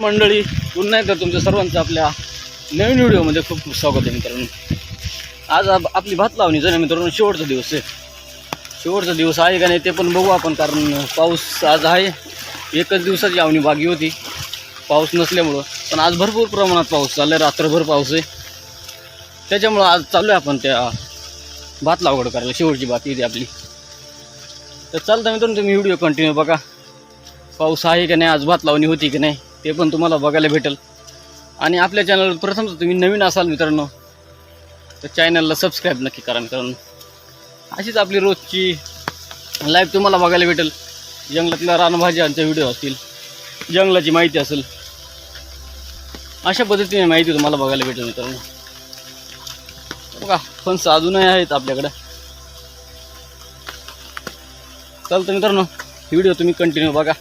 मंडळी पुन्हा एकदा तुमच्या सर्वांचं आपल्या नवीन व्हिडिओमध्ये खूप खूप स्वागत आहे मित्रांनो. आज आप- आपली भात लावणी जण मित्रांनो शेवटचा दिवस आहे. शेवटचा दिवस आहे का नाही ते पण बघू आपण कारण पाऊस आज आहे. एकच दिवसाची लावणी बागी होती. पाऊस नसल्यामुळं. पण आज भरपूर प्रमाणात पाऊस चालला आहे रात्रभर पाऊस आहे. त्याच्यामुळं आज चाललो आहे आपण त्या भात लागवड करायला. शेवटची भात येते आपली. तर चालतं मित्रांनो तुम्ही व्हिडिओ कंटिन्यू बघा. पाऊस आहे की नाही? आज भात लावणी होती की नाही? ते पण तुम्हाला बघायला भेटेल. आणि आपल्या चॅनलवर प्रथमच तुम्ही नवीन असाल मित्रांनो तर चॅनलला सबस्क्राईब नक्की करा मित्रांनो. अशीच आपली रोजची लाईव्ह तुम्हाला बघायला भेटेल. जंगलातल्या रानभाज्यांचे व्हिडिओ असतील जंगलाची माहिती असेल अशा पद्धतीने माहिती तुम्हाला बघायला भेटेल मित्रांनो. बघा फणस अजूनही आहेत आपल्याकडं. चालतं मित्रांनो व्हिडिओ तुम्ही कंटिन्यू बघा.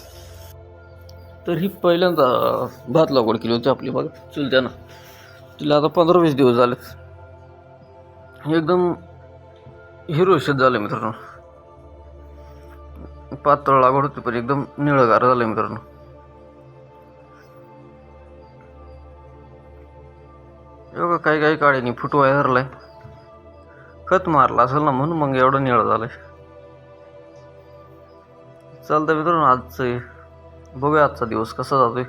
तर ही पहिल्यांदा भात लागवड केली होती आपली बघा. चुलत्यानं तिला आता पंधरा वीस दिवस झालेत एकदम हिरो शेत झालं मित्रांनो. पातळ लागवड होती पण एकदम निळगार झालं मित्रांनो. एवढं काही काही काळ्यानी फुटवाय धरलाय खत मारला असेल ना म्हणून मग एवढं निळं झालंय. चालतं मित्रांनो आजचं बघूया आजचा दिवस कसा जातोय.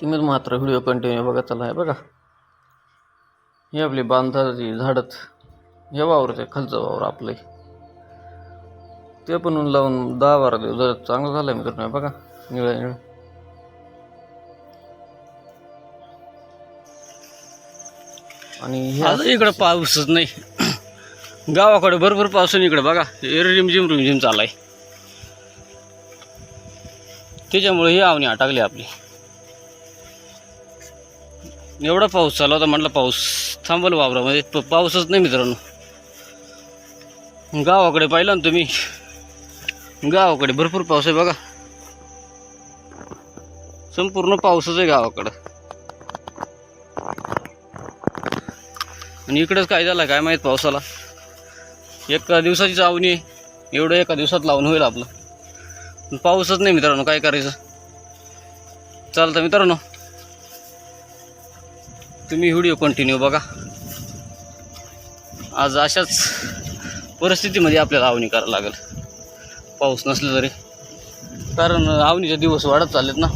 तुम्ही मात्र व्हिडिओ कंटिन्यू बघा आला आहे बघा. हे आपली बांधाची झाडत हे वावर ते खालचं वावर आपलं. ते पण लावून दहा बारा दिवस जर चांगलं झालं मित्रांनो बघा निळं निळ. आणि हे इकडं पाऊसच नाही. गावाकडे भरपूर पाऊस इकडे बघा रिमझिम रिमझिम चालाय त्याच्यामुळे ही आवणी अटकली आपली. एवढा पाऊस चालू होता म्हटलं पाऊस थांबल वावरामध्ये म्हणजे प- पाऊसच नाही मित्रांनो. गावाकडे पाहिलं ना तुम्ही? गावाकडे भरपूर पाऊस आहे बघा. संपूर्ण पाऊसच आहे गावाकडं. आणि इकडंच काय झालं काय माहीत पावसाला? एका दिवसाची चावणी एवढं एका दिवसात लावून होईल आपलं. पाऊसच नाही मित्रांनो काय करायचं? चालतं मित्रांनो. तुम्ही व्हिडिओ कंटिन्यू बघा. आज अशाच परिस्थितीमध्ये आपल्याला आवणी करावं लागेल. पाऊस नसलं तरी. कारण आवणीचे दिवस वाढत चाललेत ना.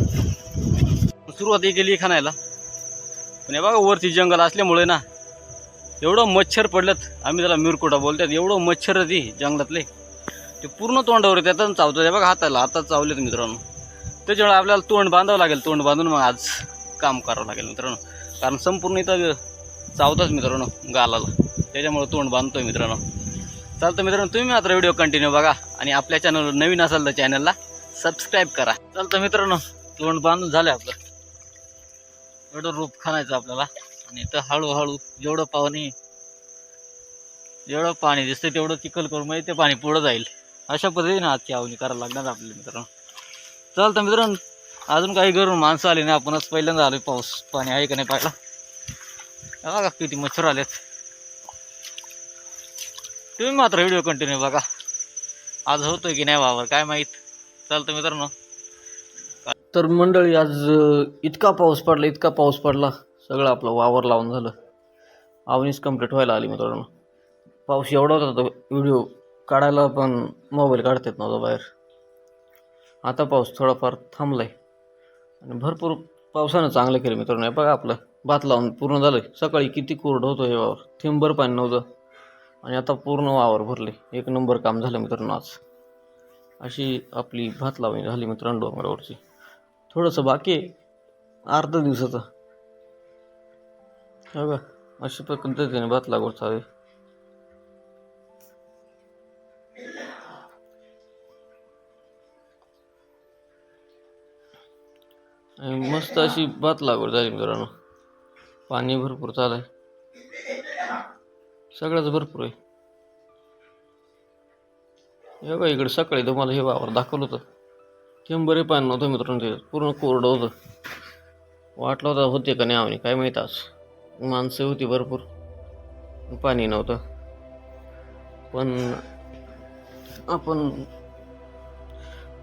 सुरुवात ही केली खाणायला पण हे बघा वरती जंगल असल्यामुळे ना एवढं मच्छर पडलेत आम्ही त्याला मिरकुटा बोलतात. एवढं मच्छर ती जंगलातले. ते पूर्ण तोंडावर येतात चावतो चावतात बघा हाताला हातात चावलेत मित्रांनो. त्याच्यामुळे आपल्याला तोंड बांधावं लागेल तोंड बांधून मग आज काम करावं लागेल मित्रांनो. कारण संपूर्ण इथं चावतात मित्रांनो गालाला. त्याच्यामुळे तोंड बांधतोय मित्रांनो. चालतं मित्रांनो तुम्ही मात्र व्हिडिओ कंटिन्यू बघा आणि आपल्या चॅनलवर नवीन असाल तर चॅनलला सबस्क्राईब करा. चालतं मित्रांनो तोंड बांधून झालं आपलं. एवढं रूप खाणायचं आपल्याला. आणि इथं हळूहळू जेवढं पाणी जेवढं पाणी दिसतं तेवढं चिखल करून म्हणजे ते पाणी पुढं जाईल. अशा पद्धतीने आजची आवणी करायला लागणार आपल्याला मित्रांनो. चालतं मित्रांनो अजून काही घरून माणसं आली नाही आपणच पहिल्यांदा आलो पाऊस पाणी आहे का नाही पाहिला बघा किती मच्छर आलेत. तुम्ही मात्र व्हिडिओ कंटिन्यू बघा. आज होतोय की नाही वावर काय माहीत? चालतं मित्रांनो. तर मंडळी आज इतका पाऊस पडला इतका पाऊस पडला सगळं आपलं वावर लावून झालं. आवणीच कंप्लीट व्हायला आली मित्रांनो. पाऊस एवढा होता तो व्हिडिओ काढायला पण मोबाईल काढता येत नव्हता बाहेर. आता पाऊस थोडाफार थांबला आहे आणि भरपूर पावसानं चांगलं केलं मित्रांनो. हे बघा आपलं भात लावून पूर्ण झालं सकाळी किती कोरडं होतं हे वावर. थेंबर पाणी नव्हतं. आणि आता पूर्ण वावर भरले एक नंबर काम झालं मित्रांनो आज. अशी आपली भात लावणी झाली मित्रांनो डोंगरावरची. थोडंसं बाकी आहे. अर्धा दिवसाचं. हो बघा अशा पद्धतीने भात लागवड चालेल आणि मस्त अशी भात लागवड झाली मित्रांनो. पाणी भरपूर चालू आहे सगळंच भरपूर आहे. हे बघा इकडे सकाळी तुम्हाला हे वावर दाखवलं होतं. थेंबरे पाणी नव्हतं मित्रांनो ते. पूर्ण कोरडं होतं. वाटलं होतं होते का नाही आम्ही काय माहीत आज. माणसं होती भरपूर. पाणी नव्हतं. पण आपण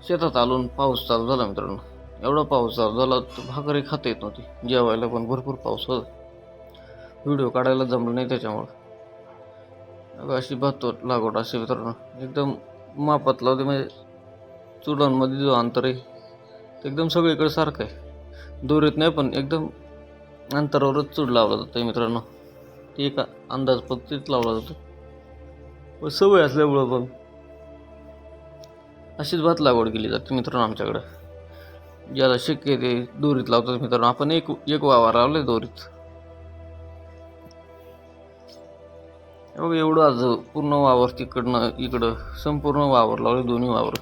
शेतात आलून पाऊस चालू झाला मित्रांनो. एवढा पाऊस झाला तर भाकरी खाता येत नव्हती. जेवायला पण भरपूर पाऊस होता. व्हिडिओ काढायला जमलं नाही त्याच्यामुळं. अगं अशी भात लागवड अशी मित्रांनो एकदम मापात लावते म्हणजे चुडांमध्ये जो अंतर आहे ते एकदम सगळीकडे सारखं आहे. दोरीत नाही पण एकदम अंतरावरच चूड लावला जातं मित्रांनो. ते एका अंदाज पद्धतीत लावला जातो. पण सवय असल्यामुळं पण अशीच भात लागवड केली जाते मित्रांनो आमच्याकडं. ज्याला शक्य आहे ते दोरीत लावतात मित्रांनो. आपण एक एक वावर लावले दोरीत. बघ एवढं आज पूर्ण वावर तिकडनं इकडं संपूर्ण वावर लावले दोन्ही वावर.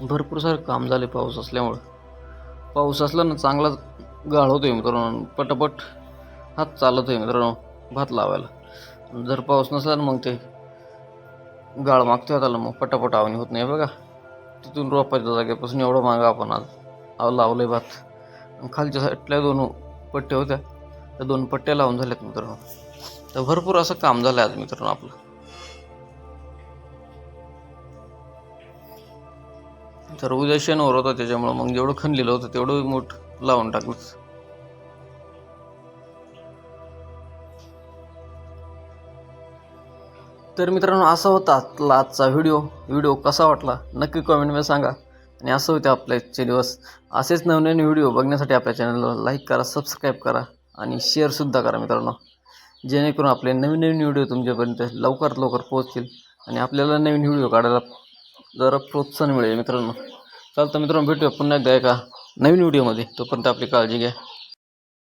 भरपूर सारं काम झाले पाऊस असल्यामुळं. पाऊस असला ना चांगलाच गाळ होतोय मित्रांनो. पटापट हात चालत आहे मित्रांनो भात लावायला. जर पाऊस नसला ना मग ते गाळ मागते हाताला मग पटापट आवणी होत नाही बघा. तिथून रोपायच्या जागेपासून एवढं मागं आपण आज लावलं आहे भात. आणि खालच्या साईडल्या दोन पट्ट्या होत्या. त्या दोन पट्ट्या लावून झाल्यात मित्रांनो. तर भरपूर असं काम झालं आहे आज मित्रांनो आपलं. तर उद्या शनिवार होता त्याच्यामुळं मग जेवढं खणलेलं होतं तेवढं मोठ लावून टाकलंच. तर मित्रांनो असा होता आजला आजचा व्हिडिओ. व्हिडिओ कसा वाटला? नक्की कमेंटमध्ये सांगा. आणि असं होते आपले आजचे दिवस. असेच नवनवीन व्हिडिओ बघण्यासाठी आपल्या चॅनलला लाईक करा सबस्क्राईब करा आणि शेअरसुद्धा करा मित्रांनो. जेणेकरून आपले नवीन नवीन व्हिडिओ तुमच्यापर्यंत लवकरात लवकर पोहोचतील आणि आपल्याला नवीन व्हिडिओ काढायला जरा प्रोत्साहन मिळेल मित्रांनो. चालतं मित्रांनो भेटूया पुन्हा एकदा एका नवीन व्हिडिओमध्ये. तोपर्यंत आपली काळजी घ्या.